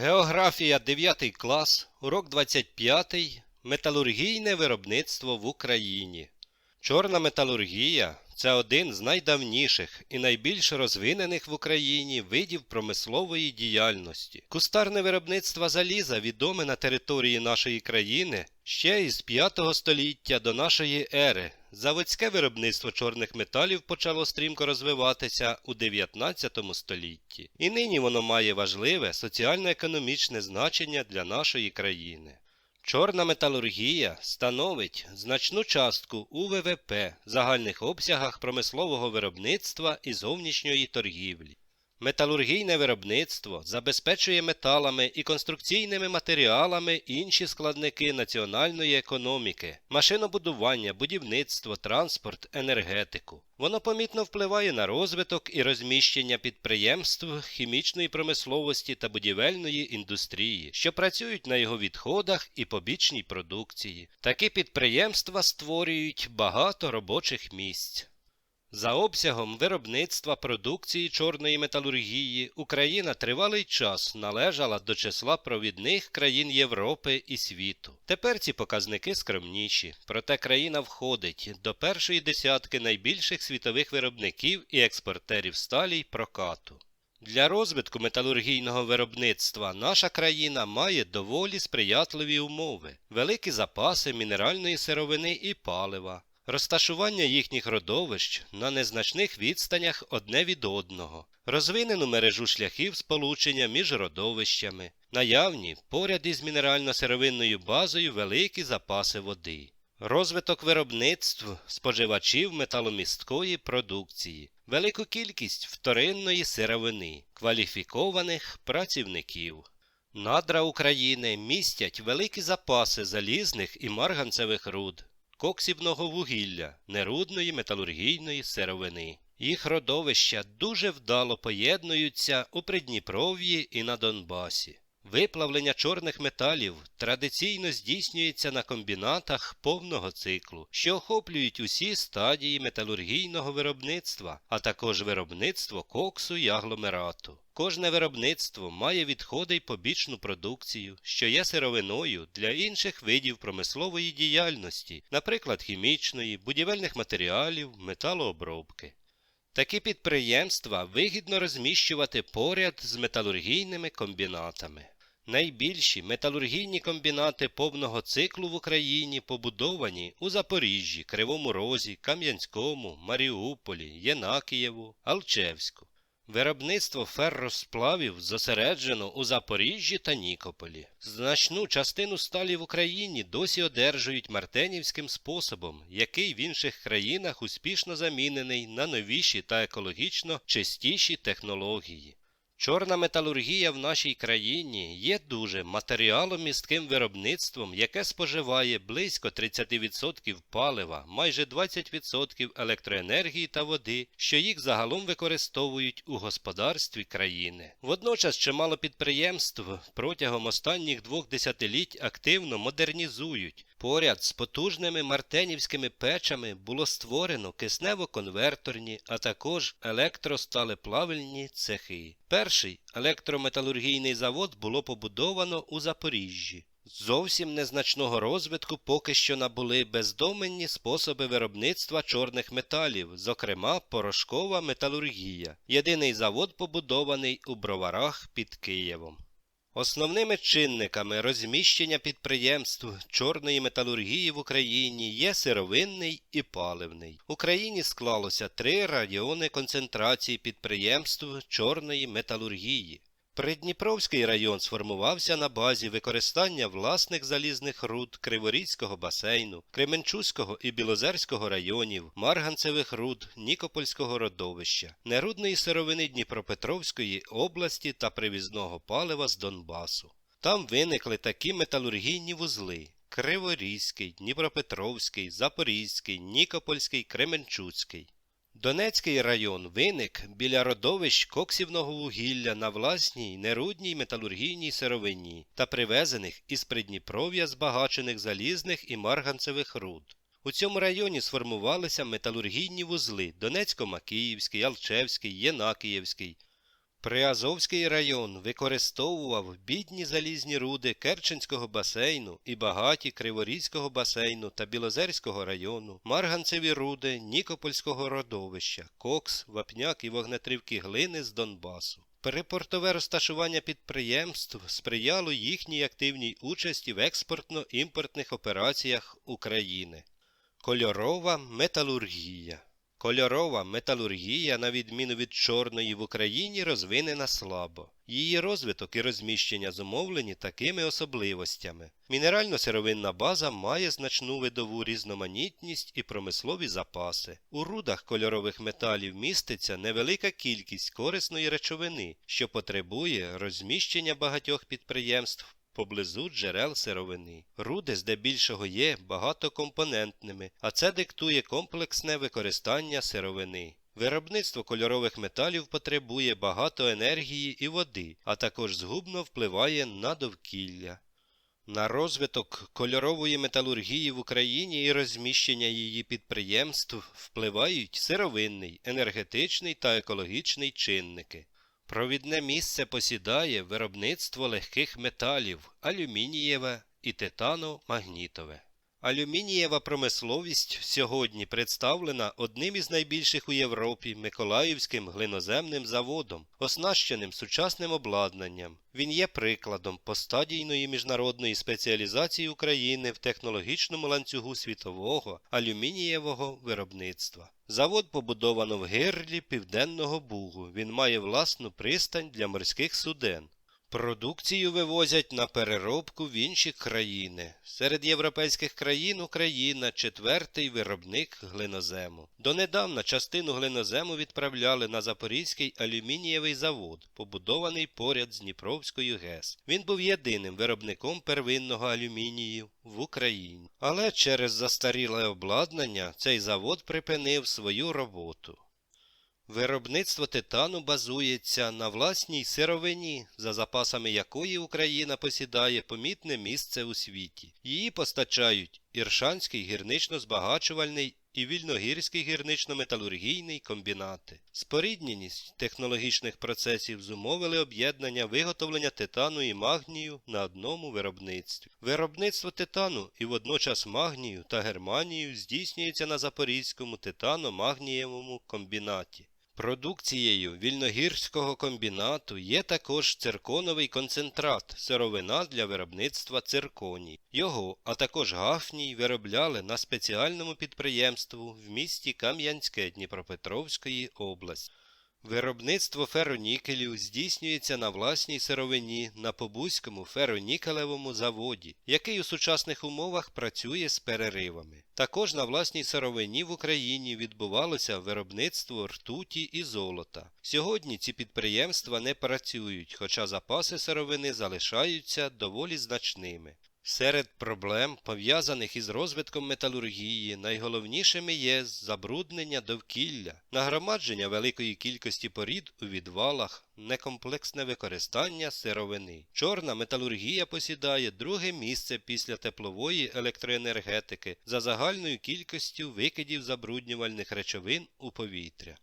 Географія 9 клас, урок 25. Металургійне виробництво в Україні. Чорна металургія це один з найдавніших і найбільш розвинених в Україні видів промислової діяльності. Кустарне виробництво заліза відоме на території нашої країни ще із 5 століття до нашої ери. Заводське виробництво чорних металів почало стрімко розвиватися у 19 столітті, і нині воно має важливе соціально-економічне значення для нашої країни. Чорна металургія становить значну частку у ВВП, загальних обсягах промислового виробництва і зовнішньої торгівлі. Металургійне виробництво забезпечує металами і конструкційними матеріалами інші складники національної економіки, машинобудування, будівництво, транспорт, енергетику. Воно помітно впливає на розвиток і розміщення підприємств хімічної промисловості та будівельної індустрії, що працюють на його відходах і побічній продукції. Такі підприємства створюють багато робочих місць. За обсягом виробництва продукції чорної металургії Україна тривалий час належала до числа провідних країн Європи і світу. Тепер ці показники скромніші, проте країна входить до першої десятки найбільших світових виробників і експортерів сталі й прокату. Для розвитку металургійного виробництва наша країна має доволі сприятливі умови, великі запаси мінеральної сировини і палива, розташування їхніх родовищ на незначних відстанях одне від одного, розвинену мережу шляхів сполучення між родовищами, наявні поряд із мінерально-сировинною базою великі запаси води. Розвиток виробництв споживачів металомісткої продукції, велику кількість вторинної сировини, кваліфікованих працівників. Надра України містять великі запаси залізних і марганцевих руд, коксівного вугілля, нерудної металургійної сировини. Їх родовища дуже вдало поєднуються у Придніпров'ї і на Донбасі. Виплавлення чорних металів традиційно здійснюється на комбінатах повного циклу, що охоплюють усі стадії металургійного виробництва, а також виробництво коксу і агломерату. Кожне виробництво має відходи й побічну продукцію, що є сировиною для інших видів промислової діяльності, наприклад, хімічної, будівельних матеріалів, металообробки. Такі підприємства вигідно розміщувати поряд з металургійними комбінатами. Найбільші металургійні комбінати повного циклу в Україні побудовані у Запоріжжі, Кривому Розі, Кам'янському, Маріуполі, Єнакієву, Алчевську. Виробництво ферросплавів зосереджено у Запоріжжі та Нікополі. Значну частину сталі в Україні досі одержують мартенівським способом, який в інших країнах успішно замінений на новіші та екологічно чистіші технології. Чорна металургія в нашій країні є дуже матеріаломістким виробництвом, яке споживає близько 30% палива, майже 20% електроенергії та води, що їх загалом використовують у господарстві країни. Водночас чимало підприємств протягом останніх двох десятиліть активно модернізують. Поряд з потужними мартенівськими печами було створено киснево-конверторні, а також електросталеплавильні цехи. Перший електрометалургійний завод було побудовано у Запоріжжі. Зовсім незначного розвитку поки що набули бездоменні способи виробництва чорних металів, зокрема порошкова металургія. Єдиний завод побудований у броварах під Києвом. Основними чинниками розміщення підприємств чорної металургії в Україні є сировинний і паливний. В Україні склалося три райони концентрації підприємств чорної металургії. Придніпровський район сформувався на базі використання власних залізних руд Криворізького басейну, Кременчуського і Білозерського районів, марганцевих руд Нікопольського родовища, нерудної сировини Дніпропетровської області та привізного палива з Донбасу. Там виникли такі металургійні вузли Криворізький, Дніпропетровський, Запорізький, Нікопольський, Кременчуцький. Донецький район виник біля родовищ коксівного вугілля на власній нерудній металургійній сировині та привезених із Придніпров'я збагачених залізних і марганцевих руд. У цьому районі сформувалися металургійні вузли Донецько-Макіївський, Алчевський, Єнакіївський. Приазовський район використовував бідні залізні руди Керченського басейну і багаті Криворізького басейну та Білозерського району, марганцеві руди Нікопольського родовища, кокс, вапняк і вогнетривкі глини з Донбасу. Припортове розташування підприємств сприяло їхній активній участі в експортно-імпортних операціях України. Кольорова металургія Кольорова металургія, на відміну від чорної в Україні, розвинена слабо. Її розвиток і розміщення зумовлені такими особливостями. Мінерально-сировинна база має значну видову різноманітність і промислові запаси. У рудах кольорових металів міститься невелика кількість корисної речовини, що потребує розміщення багатьох підприємств поблизу джерел сировини. Руди здебільшого є багатокомпонентними, а це диктує комплексне використання сировини. Виробництво кольорових металів потребує багато енергії і води, а також згубно впливає на довкілля. На розвиток кольорової металургії в Україні і розміщення її підприємств впливають сировинний, енергетичний та екологічний чинники. Провідне місце посідає виробництво легких металів алюмінієве і титано-магнітове. Алюмінієва промисловість сьогодні представлена одним із найбільших у Європі Миколаївським глиноземним заводом, оснащеним сучасним обладнанням. Він є прикладом постадійної міжнародної спеціалізації України в технологічному ланцюгу світового алюмінієвого виробництва. Завод побудовано в гирлі Південного Бугу. Він має власну пристань для морських суден. Продукцію вивозять на переробку в інші країни. Серед європейських країн Україна четвертий виробник глинозему. Донедавна частину глинозему відправляли на Запорізький алюмінієвий завод, побудований поряд з Дніпровською ГЕС. Він був єдиним виробником первинного алюмінію в Україні. Але через застаріле обладнання цей завод припинив свою роботу. Виробництво титану базується на власній сировині, за запасами якої Україна посідає помітне місце у світі. Її постачають Іршанський гірнично-збагачувальний і Вільногірський гірнично-металургійний комбінати. Спорідненість технологічних процесів зумовили об'єднання виготовлення титану і магнію на одному виробництві. Виробництво титану і водночас магнію та германію здійснюється на Запорізькому титано-магнієвому комбінаті. Продукцією вільногірського комбінату є також цирконовий концентрат, сировина для виробництва цирконій. Його, а також гафній виробляли на спеціальному підприємству в місті Кам'янське Дніпропетровської області. Виробництво феронікелів здійснюється на власній сировині на Побузькому феронікелевому заводі, який у сучасних умовах працює з переривами. Також на власній сировині в Україні відбувалося виробництво ртуті і золота. Сьогодні ці підприємства не працюють, хоча запаси сировини залишаються доволі значними. Серед проблем, пов'язаних із розвитком металургії, найголовнішими є забруднення довкілля, нагромадження великої кількості порід у відвалах, некомплексне використання сировини. Чорна металургія посідає друге місце після теплової електроенергетики за загальною кількістю викидів забруднювальних речовин у повітря.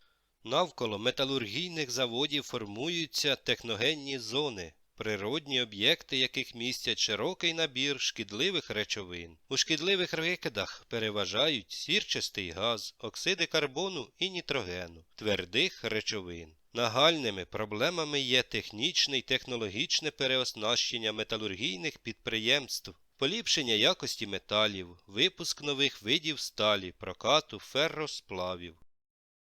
Навколо металургійних заводів формуються техногенні зони, природні об'єкти яких містять широкий набір шкідливих речовин. У шкідливих викидах переважають сірчастий газ, оксиди карбону і нітрогену, твердих речовин. Нагальними проблемами є технічне й технологічне переоснащення металургійних підприємств, поліпшення якості металів, випуск нових видів сталі, прокату ферросплавів.